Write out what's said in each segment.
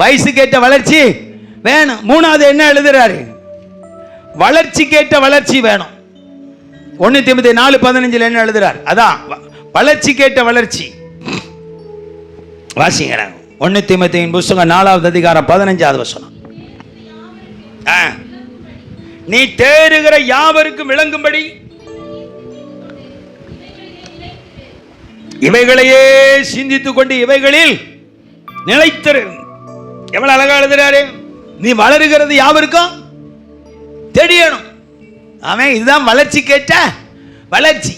வயசுக்கேற்ற வளர்ச்சி வேணும். மூணாவது என்ன எழுதுறாரு? வளர்ச்சிக்கேற்ற வளர்ச்சி வேணும். ஒன்று திமுத்தி நாலு பதினஞ்சில் என்ன எழுதுறார்? அதான் வளர்ச்சி வளர்ச்சிக்கேற்ற வளர்ச்சி. வாசிங்க ஒன்று திமுத்தியின் புஸ்தகம் நாலாவது அதிகாரம் பதினஞ்சாவது வசனம். நீ தேறுகிற யாவருக்கும் விளங்கும்படி இவைகளையே சிந்தித்துக் கொண்டு இவைகளில் நிலைத்திரு. எவ்வளவு அழகா எழுதுறாரு? நீ வளருகிறது யாவருக்கும் தெரியணும். அவன் இதுதான் வளர்ச்சி கேட்ட வளர்ச்சி.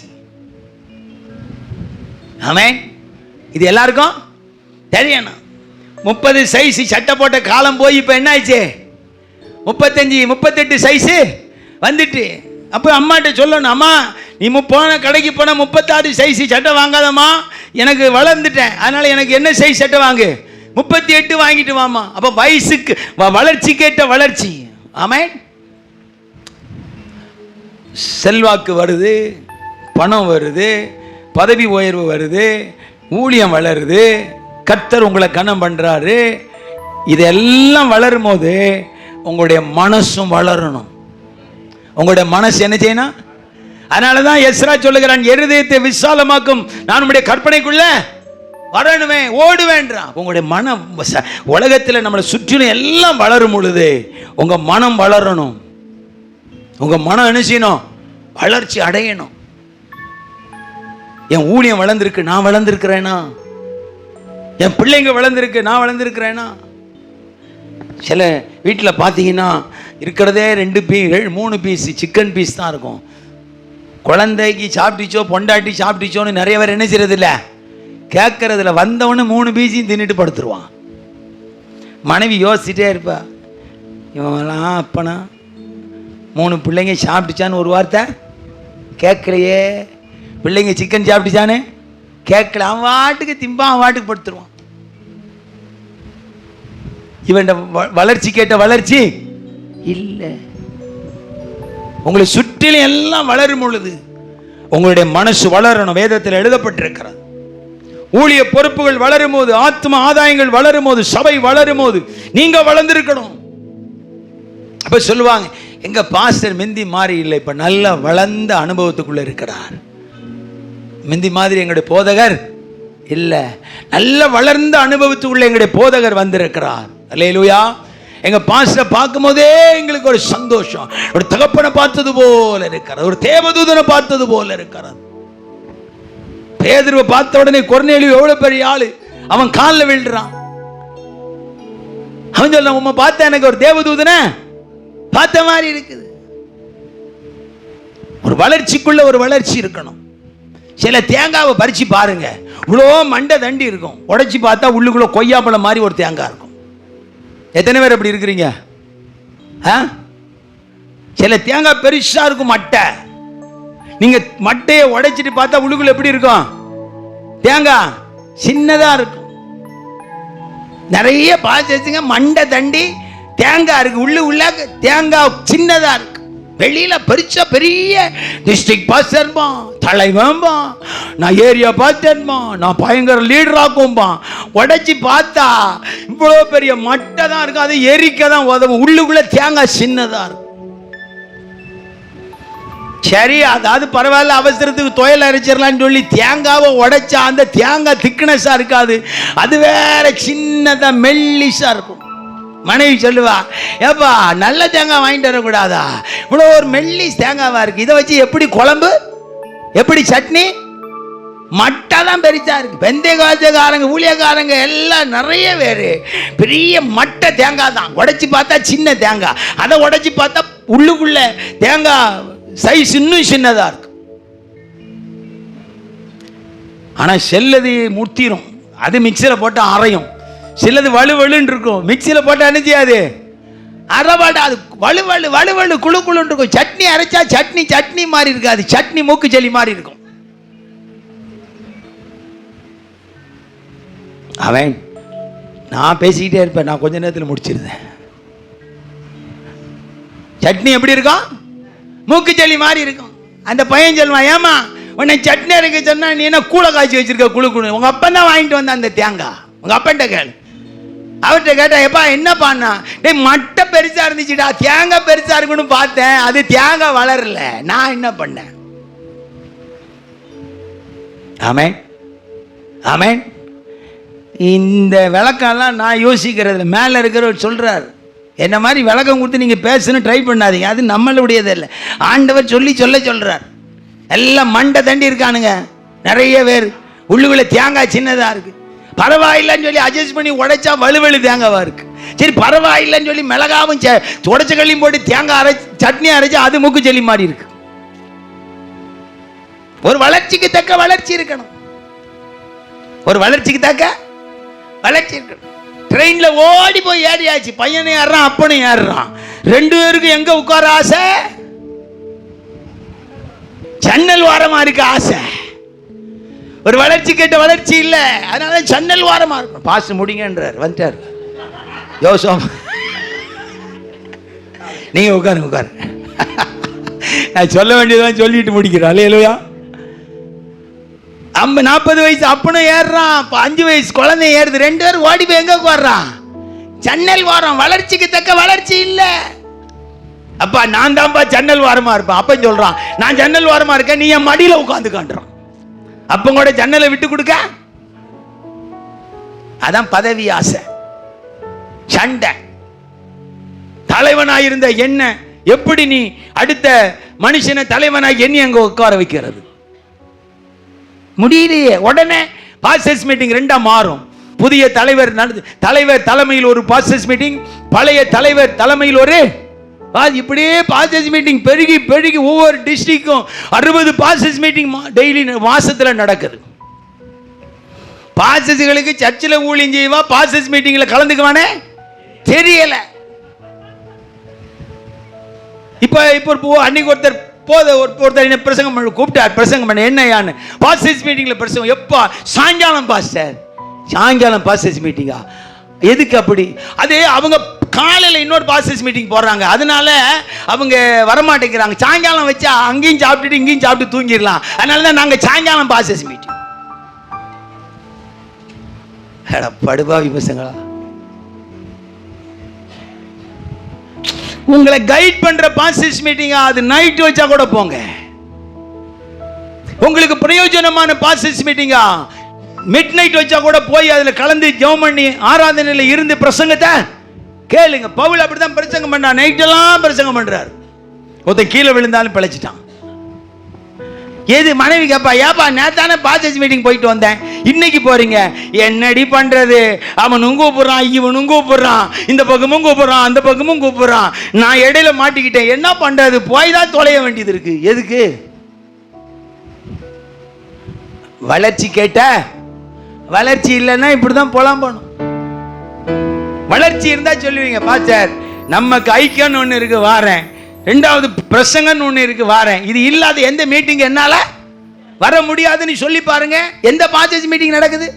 அவன் இது எல்லாருக்கும் தெரியணும். முப்பது சைஸ் சட்டை போட்ட காலம் போய் இப்போ என்ன ஆயிடுச்சு முப்பத்தஞ்சு முப்பத்தெட்டு சைஸு வந்துட்டு. அப்போ அம்மாட்ட சொல்லணும் அம்மா நீ போன கடைக்கு போன முப்பத்தாறு சைஸ் சட்டை வாங்காதம்மா. எனக்கு வளர்ந்துட்டேன். அதனால எனக்கு என்ன சைஸ் சட்டை வாங்கு? முப்பத்தி எட்டு வாங்கிட்டு வாமா அப்போ வயசுக்கு வ- கேட்ட வளர்ச்சி. ஆமே செல்வாக்கு வருது பணம் வருது பதவி உயர்வு வருது ஊழியம் வளருது கத்தர் உங்களை கனம் பண்ணுறாரு இதெல்லாம் வளரும் போது உங்களுடைய மனசும் வளரணும். உங்களுடைய மனசு என்ன செய்யணும்? அதனால தான் எஸ்ரா சொல்லுகிறான் இருதயத்தை விசாலமாக்கும். நான் உங்களுடைய கற்பனைக்குள்ள வரணுமே ஓடுவேன்றான். உங்களுடைய மனம் உலகத்தில் நம்மளை சுற்றிலும் எல்லாம் வளரும் பொழுது உங்கள் மனம் வளரணும். உங்க மனம் நினைச்சினோம் வளர்ச்சி அடையணும். என் ஊழியம் வளர்ந்துருக்கு நான் வளர்ந்துருக்கிறேனா? என் பிள்ளைங்க வளர்ந்துருக்கு நான் வளர்ந்துருக்கிறேனா? சில வீட்டில் பார்த்தீங்கன்னா இருக்கிறதே ரெண்டு பீ மூணு பீஸ் சிக்கன் பீஸ் தான் இருக்கும். குழந்தைக்கு சாப்பிட்டுச்சோ பொண்டாட்டி சாப்பிட்டுச்சோன்னு நிறைய பேர் என்ன செய்யறது இல்லை கேட்கறதுல வந்தவொன்னு மூணு பீஜியும் தின்னுட்டு படுத்துருவான். மனைவி யோசிச்சுட்டே இருப்பா. இவன்லாம் அப்பனா மூணு பிள்ளைங்க சாப்பிட்டுச்சான்னு ஒரு வார்த்தை? கேட்கலையே. பிள்ளைங்க சிக்கன் சாப்பிட்டுச்சானு கேட்கல. அவன் வாட்டுக்கு திம்பான் அவன் வாட்டுக்கு படுத்துருவான். இவன் வளர்ச்சி கேட்ட வளர்ச்சி? இல்லை. உங்களை சுற்றிலும் எல்லாம் வளரும் பொழுது உங்களுடைய மனசு வளரணும். வேதத்தில் எழுதப்பட்டிருக்கிறது. ஊழிய பொறுப்புகள் வளரும் போது ஆத்ம ஆதாயங்கள் வளரும் போது சபை வளரும் போது நீங்க வளர்ந்துருக்கணும். அப்ப சொல்லுவாங்க எங்க பாஸ்டர் மிந்தி மாறி இல்லை இப்ப நல்ல வளர்ந்த அனுபவத்துக்குள்ள இருக்கிறார். மிந்தி மாதிரி எங்களுடைய போதகர் இல்ல. நல்ல வளர்ந்த அனுபவத்துக்குள்ள எங்களுடைய போதகர் வந்திருக்கிறார். அல்லேலூயா. எங்க பாஸ்டரை பார்க்கும் போதே எங்களுக்கு ஒரு சந்தோஷம். ஒரு தகப்பனை பார்த்தது போல இருக்கிறது ஒரு தேவதூதனை பார்த்தது போல இருக்கிறது பேதர்வை பார்த்த உடனே கொர்நேலியு எவ்வளோ பெரிய ஆள்? அவன் காலில் விழுறான். அவன் சொல்ல உண்மை பார்த்தா எனக்கு ஒரு தேவதூதனை பார்த்த மாதிரி இருக்குது. ஒரு வளர்ச்சிக்குள்ள ஒரு வளர்ச்சி இருக்கணும். சில தேங்காவை பறிச்சு பாருங்க. இவ்வளோ மண்டை தண்டி இருக்கும். உடைச்சி பார்த்தா உள்ளுக்குள்ள கொய்யாப்பழம் மாதிரி ஒரு தேங்காய் இருக்கும். எத்தனை பேர் அப்படி இருக்கிறீங்க? ஆ? சில தேங்காய் பெருசா இருக்கும் மட்டை. நீங்க மட்டையை உடைச்சிட்டு பார்த்தா உள்ளுக்குள்ள எப்படி இருக்கும்? தேங்காய் சின்னதா இருக்கும். நிறைய பாய்ச்சிங்க மண்டை தண்டி தேங்காய் இருக்கு. உள்ளு உள்ள தேங்காய் சின்னதா இருக்கு. வெளியில பெருசா பெரிய டிஸ்ட்ரிக்ட் பாஸ்டர்பா தலைவன்பா நான் ஏரியா பார்த்தேன்பா நான் பயங்கர லீடர் உடைச்சி பார்த்தா இவ்வளோ பெரிய மட்டை தான் இருக்கும் அது எரிக்க தான் உதவும். உள்ளுக்குள்ள தேங்காய் சின்னதா இருக்கும். சரி அதாவது பரவாயில்ல அவசரத்துக்கு துவையல் அரைச்சிடலான்னு சொல்லி தேங்காவை உடைச்சா அந்த தேங்காய் திக்னஸாக இருக்காது. அது வேற சின்னதாக மெல்லிஸாக இருக்கும். மனைவி சொல்லுவா ஏப்பா நல்ல தேங்காய் வாங்கிட்டு வரக்கூடாதா? இவ்வளோ ஒரு மெல்லிஸ் தேங்காவாக இருக்குது இதை வச்சு எப்படி குழம்பு? எப்படி சட்னி? மட்டை தான் பெருசா இருக்கு. வெந்தய ஊழியக்காரங்க எல்லாம் நிறைய பேர். பெரிய மட்டை தேங்காய் தான். உடைச்சி பார்த்தா சின்ன தேங்காய். அதை உடைச்சி பார்த்தா உள்ளுக்குள்ள தேங்காய் சைஸ் இன்னும் சின்னதாக இருக்கு. ஆனால் செல்லது முத்திரும். அது மிக்சியில் போட்டு அரையும். சிலது வலுவலுன்னு இருக்கும். மிக்சியில் போட்டு அனுச்சியாது அரைபாடு அது வலுவலு வலுவலு குழு குழுன்னு இருக்கும். சட்னி அரைச்சா சட்னி சட்னி மாதிரி இருக்காது. சட்னி மூக்கு செலி மாதிரி இருக்கும். அவன் நான் பேசிக்கிட்டே இருப்பேன். நான் கொஞ்ச நேரத்தில் முடிச்சிருந்தேன் சட்னி எப்படி இருக்கும் மூக்குச்சளி மாதிரி இருக்கும். அந்த பையன் சொல்லுவான் ஏமா உன்னை சட்னி அரைக்க சொன்னா நீ என்ன கூளை காய்ச்சி வச்சிருக்க குழு குழு உங்க அப்பன் தான் வாங்கிட்டு வந்த அந்த தேங்காய் உங்க அப்பன்ட்ட கேளு. அவர்கிட்ட கேட்டா எப்பா என்னப்பாண்ணா டேய் மட்டை பெருசா இருந்துச்சுடா தேங்காய் பெருசா இருக்குன்னு பார்த்தேன் அது தேங்காய் வளரல. நான் என்ன பண்ணேன்? ஆமென் ஆமென். இந்த விளக்கம்லாம் நான் யோசிக்கிறது மேலே இருக்கிறவர் சொல்றார். என்ன மாதிரி விளக்கம் கொடுத்து நீங்கள் பேசணும் ட்ரை பண்ணாதீங்க. அது நம்மளுடையது இல்லை ஆண்டவர் சொல்லி சொல்ல சொல்கிறார் எல்லாம் மண்டை தண்டி இருக்கானுங்க. நிறைய பேர். உள்ளுக்குள்ள தேங்காய் சின்னதாக இருக்குது பரவாயில்லைன்னு சொல்லி அட்ஜஸ்ட் பண்ணி உடைச்சா வலுவலு தேங்காவாக இருக்கு. சரி பரவாயில்லைன்னு சொல்லி மிளகாவும் சே- உடைச்ச கல்லியும் போட்டு தேங்காய் அரைச்சி சட்னி அரைச்சி அது மூக்கு ஜெல்லி மாதிரி இருக்கு. ஒரு வளர்ச்சிக்கு தக்க வளர்ச்சி இருக்கணும். ஒரு வளர்ச்சிக்கு தக்க வளர்ச்சி ட்ரெயினில் ஓடி போய் ஏறியாச்சு. பையனும் ஏறுறான் அப்பனும் ஏறுறான். ரெண்டு பேருக்கும் எங்கே உட்கார ஆசை? ஜன்னல் வாரமா இருக்கு ஆசை. ஒரு வளர்ச்சி கேட்ட வளர்ச்சி இல்லை. அதனால ஜன்னல் வாரமாக இருக்கும். பாஸ் முடிங்கன்றார் வந்துட்டார். யோசம். நீங்கள் உட்காருங்க உட்காருங்க. நான் சொல்ல வேண்டியதான் சொல்லிட்டு முடிக்கிறேன். இல்லையா ஐம்ப நாற்பது வயசு அப்பனும் ஏறுறான் இப்போ அஞ்சு வயசு குழந்தை ஏறுது. ரெண்டு பேரும் ஓடி போய் எங்கே உட்கார்றான்? ஜன்னல் வாரம் வளர்ச்சிக்கு தக்க வளர்ச்சி இல்லை. அப்பா நான் தான்ப்பா ஜன்னல் வாரமாக இருப்பேன். அப்பன் சொல்கிறான் நான் ஜன்னல் வாரமாக இருக்கேன் நீ என் மடியில் உட்காந்து காண்டுறான் அப்பன் கூட ஜன்னலை விட்டு கொடுக்க? அதான் பதவி ஆசை. சண்டை. தலைவனாயிருந்த என்ன எப்படி நீ அடுத்த மனுஷனை தலைவனாக எண்ணி அங்கே உட்கார வைக்கிறது? முடியலையே. உடனே பாசஸ் மீட்டிங் ரெண்டா மாறும். புதிய தலைவர் நடந்து தலைவர் தலைமையில் ஒரு பாசஸ் மீட்டிங் பழைய தலைவர் தலைமையில் ஒரு இப்படியே பாசஸ் மீட்டிங் பெருகி பெருகி ஒவ்வொரு டிஸ்ட்ரிக்டும் அறுபது பாசஸ் மீட்டிங் டெய்லி மாசத்துல நடக்குது. பாசஸ்களுக்கு சர்ச்சில் ஊழியம் செய்வா பாசஸ் மீட்டிங்ல கலந்துக்குவானே? தெரியல. இப்போ இப்போ அன்னைக்கு ஒருத்தர் போத ஒரு ஒருத்தர் என்ன பிரசங்கம் பண்ண கூப்பிட்டார் பிரசங்கம் பண்ண என்னையான்னு. பாஸ்டர்ஸ் மீட்டிங்கில் பிரசங்கம் எப்பா சாயங்காலம் பாஸ்டர் சாயங்காலம் பாஸ்டர்ஸ் மீட்டிங்கா எதுக்கு அப்படி? அது அவங்க காலையில் இன்னொரு பாஸ்டர்ஸ் மீட்டிங் போடுறாங்க. அதனால அவங்க வரமாட்டேங்கிறாங்க. சாயங்காலம் வச்சா அங்கேயும் சாப்பிட்டுட்டு இங்கேயும் சாப்பிட்டு தூங்கிடலாம். அதனால தான் நாங்கள் சாயங்காலம் பாஸ்டர்ஸ் மீட்டிங் படுபாவி விமர்சங்களா உங்களை கைட் பண்ற பாசிஸ் மீட்டிங்கா அது நைட் வச்சா கூட போங்க. உங்களுக்கு பிரயோஜனமான பாசிஸ் மீட்டிங்கா மிட் நைட் வச்சா கூட போய் அதுல கலந்து ஜெபம் பண்ணி ஆராதனையில் இருந்து பிரசங்கத்தை கேளுங்க. பவுல் அப்படிதான் பிரசங்கம் பண்ணா நைட் எல்லாம் பிரசங்கம் பண்றாரு. ஒருத்தன் கீழே விழுந்தாலும் பிழைச்சிட்டான். எது மனைவி கேப்பா? ஏப்பா நேத்தானே பாசஸ் மீட்டிங் போயிட்டு வந்தேன். இன்னைக்கு போறீங்க? என்னடி பண்றது? அவனும் கூப்பிடுறான் இவனும் கூப்பிடுறான். இந்த பக்கமும் கூப்பிடுறான் அந்த பக்கமும் கூப்பிடுறான். நான் இடையில மாட்டிக்கிட்டேன். என்ன பண்றது? போய் தான் தொலைய வேண்டியது இருக்கு. எதுக்கு? வளர்ச்சி கேட்ட வளர்ச்சி இல்லைன்னா இப்படிதான் போலாம் போகணும் வளர்ச்சி இருந்தா சொல்லுவீங்க பாஸ்டர். நமக்கு ஐக்கியம்னு ஒன்று இருக்கு வாரேன். ரெண்டாவது பிரசங்கன்னு ஒன்று இருக்கு வாரேன். இது இல்லாத எந்த மீட்டிங் என்னால வர முடியாதுன்னு சொல்லி பாருங்க. எந்த பாஸ்டர்ஸ் மீட்டிங் நடக்குது?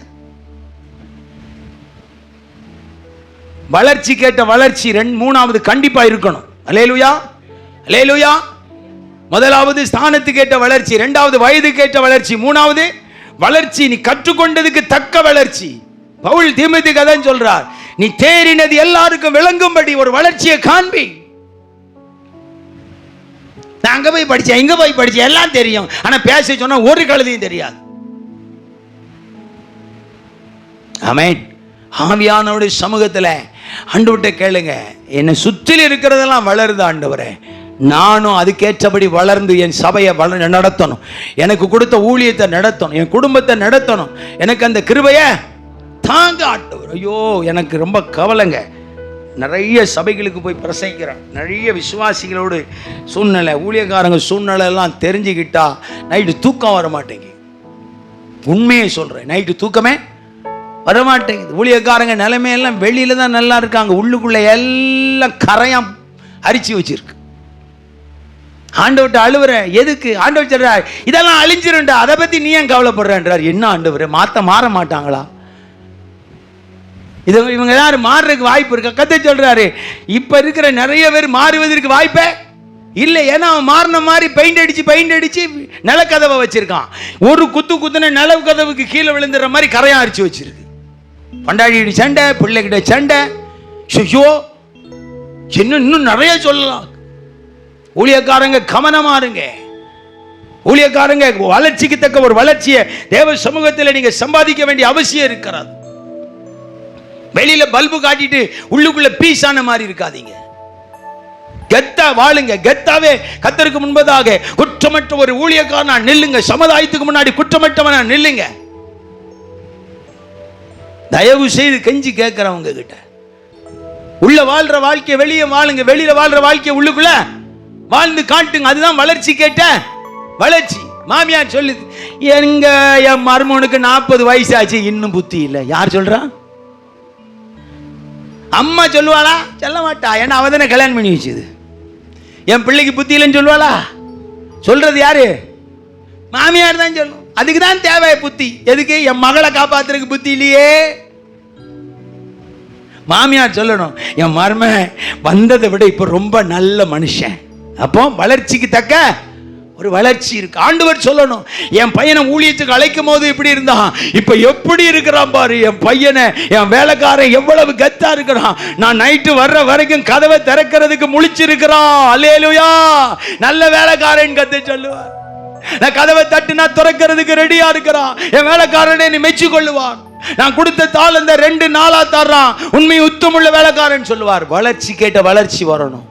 வளர்ச்சி கேட்ட வளர்ச்சி ரெண்டு மூணாவது கண்டிப்பா இருக்கணும். அலேலுயா அலேலுயா முதலாவது ஸ்தானத்துக்கு கேட்ட வளர்ச்சி ரெண்டாவது வயது கேட்ட வளர்ச்சி மூணாவது வளர்ச்சி நீ கற்றுக்கொண்டதுக்கு தக்க வளர்ச்சி. பவுல் தீமத்துக்கு கதைன்னு சொல்றார் நீ தேறினது எல்லாருக்கும் விளங்கும்படி ஒரு வளர்ச்சியை காண்பி. நான் அங்கே போய் படித்தேன் இங்கே போய் படித்தேன் எல்லாம் தெரியும். ஆனால் பேச சொன்னால் ஒரு கழுதையும் தெரியாது. ஆமேன். ஆவியானவருடைய சமூகத்துல ஆண்டவர்கிட்ட கேளுங்க. என்னை சுற்றில் இருக்கிறதெல்லாம் வளருது ஆண்டவரே. நானும் அதுக்கேற்றபடி வளர்ந்து என் சபையை வள நடத்தணும். எனக்கு கொடுத்த ஊழியத்தை நடத்தணும் என் குடும்பத்தை நடத்தணும். எனக்கு அந்த கிருபையை தாங்க ஆண்டவர். ஐயோ எனக்கு ரொம்ப கவலைங்க. நிறைய சபைகளுக்கு போய் பிரசங்கிக்கிறேன். நிறைய விசுவாசிகளோடு சூழ்நிலை ஊழியக்காரங்க சூழ்நிலை எல்லாம் தெரிஞ்சுக்கிட்டா நைட்டு தூக்கம் வர மாட்டேங்குது. உண்மையை சொல்கிறேன் நைட்டு தூக்கமே வரமாட்டேங்குது ஊழியக்காரங்க நிலைமையெல்லாம் வெளியில தான் நல்லா இருக்காங்க. உள்ளுக்குள்ளே எல்லாம் கரையாம் அரிச்சு வச்சிருக்கு. ஆண்டவர்கிட்ட அழுவுறேன். எதுக்கு? ஆண்டவர் சொல்கிறார் இதெல்லாம் அழிஞ்சிருண்டா அதை பற்றி நீ ஏன் கவலைப்படுறேன்றார். என்ன ஆண்டவர் மாற்ற மாற மாட்டாங்களா? இது இவங்க யாரும் மாறுறதுக்கு வாய்ப்பு இருக்கா? கத்தை சொல்றாரு இப்ப இருக்கிற நிறைய பேர் மாறுவதற்கு வாய்ப்பே இல்லை. ஏன்னா அவன் மாறின மாதிரி பெயிண்ட் அடிச்சு பெயிண்ட் அடிச்சு நிலக்கதவை வச்சிருக்கான். ஒரு குத்து குத்துன நிலவு கதவுக்கு கீழே விழுந்துற மாதிரி கரையான் அரிச்சு வச்சிருக்கு. பண்டாடிக்கிட்ட சண்டை பிள்ளைகிட்ட சண்டை. ஐயோ இன்னும் இன்னும் நிறைய சொல்லலாம். ஊழியக்காரங்க கவனமா இருங்க. ஊழியக்காரங்க வளர்ச்சிக்கு தக்க ஒரு வளர்ச்சியை தேவ சமூகத்தில் நீங்க சம்பாதிக்க வேண்டிய அவசியம் இருக்கிறது. வெளியில பல்பு காட்டிட்டு உள்ளுக்குள்ள ஆன மாதிரி இருக்காதீங்க. கெத்தா வாழுங்க. கெத்தாவே கத்தருக்கு முன்பதாக குற்றமற்ற ஒரு ஊழியக்காரனா நில்லுங்க. சமுதாயத்துக்கு முன்னாடி குற்றமற்றவனா நில்லுங்க. தயவு செய்து கெஞ்சி கேட்கிறவங்க கிட்ட உள்ள வாழ்ற வாழ்க்கையை வெளியே வாழுங்க. வெளியில வாழ்ற வாழ்க்கைய உள்ளுக்குள்ள வாழ்ந்து காட்டுங்க. அதுதான் வளர்ச்சி கேட்ட வளர்ச்சி. மாமியார் சொல்லுது எங்க என் மருமனுக்கு நாற்பது வயசாச்சு. இன்னும் புத்தி இல்லை. யார் சொல்றான் அம்மா சொல்லுவாளா? சொல்ல மாட்டா. ஏன்னா அவ தானே கல்யாணம் பண்ணி வச்சுது. என் பிள்ளைக்கு புத்தி இல்லைன்னு சொல்லுவாளா? சொல்றது யாரு? மாமியார் தான் சொல்லும். அதுக்கு தான் தேவை புத்தி. எதுக்கு? என் மகளை காப்பாத்துறதுக்கு புத்தி இல்லையே. மாமியார் சொல்லணும் என் மரும வந்ததை விட இப்போ ரொம்ப நல்ல மனுஷன். அப்போ வளர்ச்சிக்கு தக்க ஒரு வளர்ச்சி இருக்கு. ஆண்டவர் சொல்லணும் என் பையனை ஊழியத்துக்கு அழைக்கும் போது இப்படி இருந்தான். இப்போ எப்படி இருக்கிறான் பாரு என் பையனை என் வேலைக்காரன் எவ்வளவு கத்தா இருக்கிறான். நான் நைட்டு வர்ற வரைக்கும் கதவை திறக்கிறதுக்கு முழிச்சிருக்கிறான். அலேலுயா நல்ல வேலைக்காரன் கத்து சொல்லுவார். நான் கதவை தட்டுனா திறக்கிறதுக்கு ரெடியா இருக்கிறான். என் வேலைக்காரனை நீ மெச்சு கொள்ளுவான் நான் கொடுத்த தாள் இந்த ரெண்டு நாளா தர்றான். உண்மை உத்தமுள்ள வேலைக்காரன் சொல்லுவார். வளர்ச்சி கேட்ட வளர்ச்சி வரணும்.